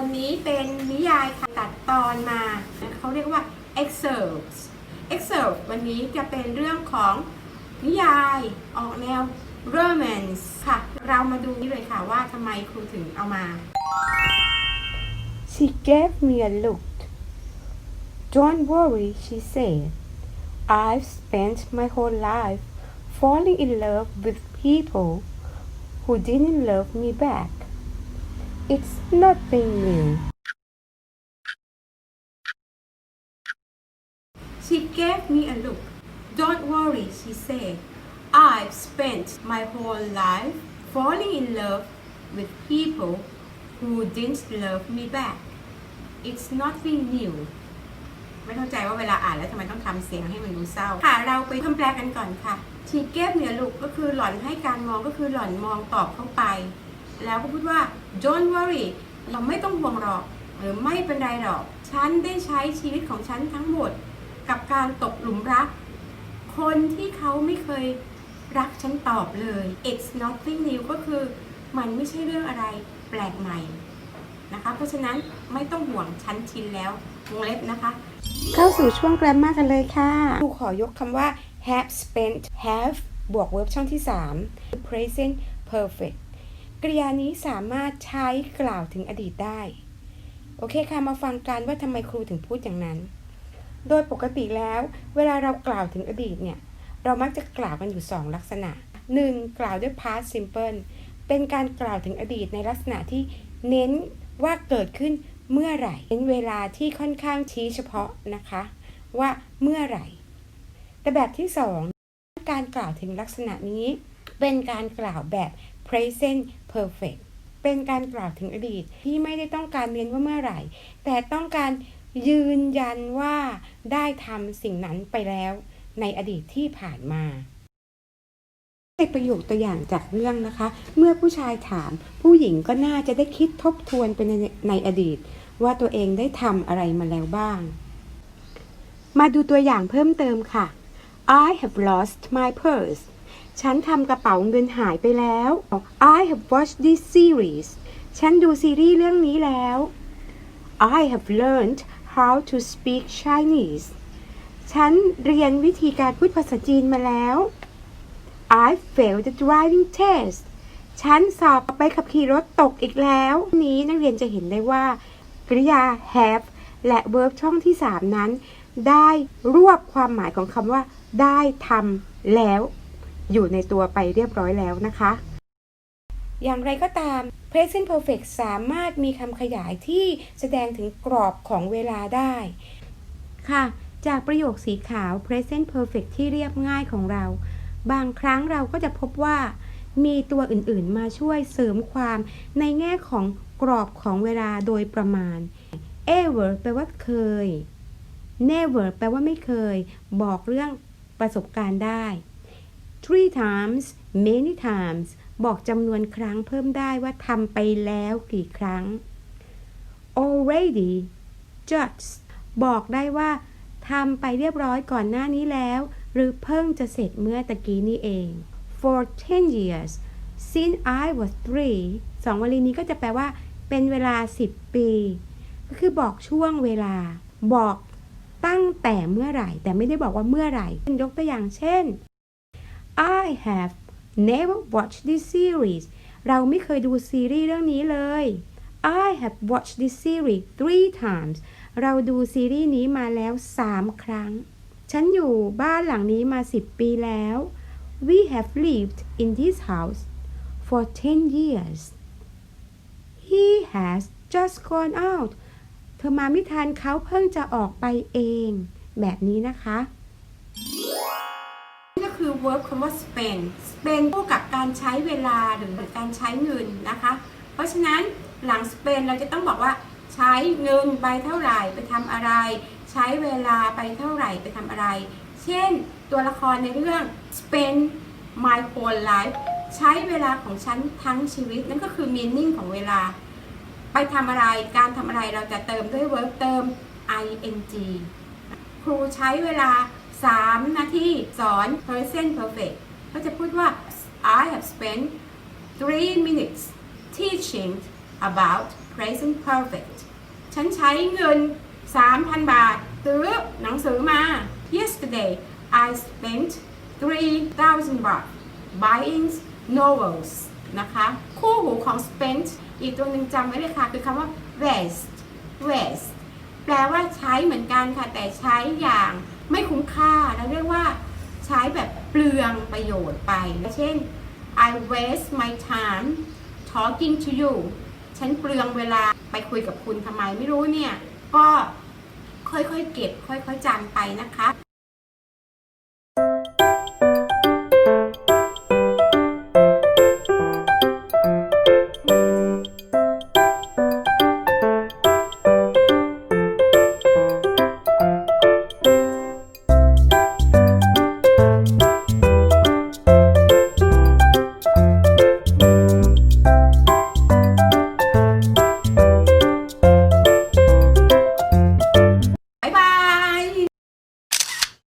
วันนี้เป็นนิยายค่ะตัดตอนมา เขาเรียกว่า excerpts excerpt วันนี้จะเป็นเรื่องของนิยายออกแนว romance ค่ะ เรามาดูนี่เลยค่ะว่าทำไมครูถึงเอามา She gave me a look. Don't worry, she said. I've spent my whole life falling in love with people who didn't love me back. It's nothing new. She gave me a look. Don't worry, she said. I've spent my whole life falling in love with people who didn't love me back. It's nothing new. ไม่เข้าใจว่าเวลาอ่านแล้วทำไมต้องทำเสียงให้มันดูเศร้า ค่ะ เราไปคำแปลกันก่อนค่ะ She gave me a look ก็คือหล่อนให้การมองก็คือหล่อนมองตอบเข้าไป แล้วก็พูดว่า don't worry เราไม่ต้องห่วงหรอก หรือไม่เป็นไรหรอก ฉันได้ใช้ชีวิตของฉันทั้งหมด กับการตกหลุมรัก คนที่เขาไม่เคยรักฉันตอบเลย it's nothing new ก็คือมันไม่ใช่เรื่องอะไรแปลกใหม่นะคะ เพราะฉะนั้นไม่ต้องห่วงฉันชินแล้ววงเล็บนะคะ เข้าสู่ช่วงแกรมมากันเลยค่ะครูขอยกคำว่า have spent have บวก verb ช่องที่ 3 present perfect กริยานี้สามารถใช้กล่าวถึงอดีตได้ โอเคค่ะ มาฟังกันว่าทำไมครูถึงพูดอย่างนั้น โดยปกติแล้ว เวลาเรากล่าวถึงอดีตเนี่ย เรามักจะกล่าวกันอยู่ 2 ลักษณะ 1. กล่าวด้วย past simple เป็นการกล่าวถึงอดีตในลักษณะที่เน้นว่าเกิดขึ้นเมื่อไหร่เน้นเวลาที่ค่อนข้างชี้เฉพาะนะคะ ว่าเมื่อไหร่ แต่แบบที่ 2 การกล่าวถึงลักษณะนี้ เป็นการกล่าวแบบ present perfect เป็นการกล่าวถึงอดีตที่ไม่ได้ต้องการเน้นว่าเมื่อไหร่ แต่ต้องการยืนยันว่าได้ทำสิ่งนั้นไปแล้วในอดีตที่ผ่านมาในประโยคตัวอย่างจากเรื่องนะคะ เมื่อผู้ชายถามผู้หญิงก็น่าจะได้คิดทบทวนไปในในอดีต ว่าตัวเองได้ทำอะไรมาแล้วบ้าง มาดูตัวอย่างเพิ่มเติมค่ะ I have lost my purse ฉันทำกระเป๋าเงินหายไปแล้ว I have watched this series ฉันดูซีรีส์เรื่องนี้แล้ว I have learned how to speak Chinese ฉันเรียนวิธีการพูดภาษาจีนมาแล้ว I failed the driving test ฉันสอบไปขับขี่รถตกอีกแล้ว นี้นักเรียนจะเห็นได้ว่า กริยา have และ verb ช่องที่ 3 นั้น ได้รวบความหมายของคำว่า ได้ทำแล้ว อยู่ในตัวไปเรียบร้อยแล้วนะคะ อย่างไรก็ตาม present perfect สามารถมีคำขยายที่แสดงถึงกรอบของเวลาได้ ค่ะ จากประโยคสีขาว present perfect ที่เรียบง่ายของเรา บางครั้งเราก็จะพบว่า มีตัวอื่นๆมาช่วยเสริมความในแง่ของกรอบของเวลาโดยประมาณ ever แปลว่าเคย never แปลว่าไม่เคย บอกเรื่องประสบการณ์ได้ three times many times บอกจำนวนครั้งเพิ่มได้ว่าทำไปแล้วกี่ครั้ง already just บอกได้ว่าทำไปเรียบร้อยก่อนหน้านี้แล้ว หรือเพิ่งจะเสร็จเมื่อตะกี้นี้เอง for 10 years since I was three สองวลีนี้ก็จะแปลว่า เป็นเวลา 10 ปี ก็คือบอกช่วงเวลา บอกตั้งแต่เมื่อไหร่ แต่ไม่ได้บอกว่าเมื่อไหร่ยกตัวอย่างเช่น I have never watched this series เราไม่เคยดูซีรีส์เรื่องนี้เลย I have watched this series three times เราดูซีรีส์นี้มาแล้ว 3 ครั้ง ฉันอยู่บ้านหลังนี้มา 10 ปีแล้ว We have lived in this house for 10 years He has just gone out เธอมาไม่ทันเขาเพิ่งจะออกไปเอง แบบนี้นะคะ คือ verb คำว่า spend spend คู่กับการใช้เวลาหรือการใช้เงินนะคะ เพราะฉะนั้นหลัง spend เราจะต้องบอกว่าใช้เงินไปเท่าไหร่ไปทำอะไร ใช้เวลาไปเท่าไหร่ไปทำอะไร เช่นตัวละครในเรื่อง spend my whole life ใช้เวลาของฉันทั้งชีวิต นั่นก็คือ meaning ของเวลา ไปทำอะไรการทำอะไรเราจะเติมด้วย verb เติม ing ครูใช้เวลา 3 นาทีสอน present perfect ก็จะพูดว่า I have spent 3 minutes teaching about present perfect ฉันใช้เงิน 3,000 บาทซื้อหนังสือมา Yesterday I spent 3,000บาท buying novels นะคะ คู่หูของ spent อีกตัวหนึ่งจำไว้เลยค่ะ คือคำว่า waste waste แปลว่าใช้เหมือนกันค่ะ แต่ใช้อย่าง ไม่คุ้มค่าเราเรียกว่าใช้แบบเปลืองประโยชน์ไป เช่น I waste my time talking to you ฉันเปลืองเวลาไปคุยกับคุณทำไมไม่รู้เนี่ย ก็ค่อยๆเก็บ ค่อยๆจำไปนะคะ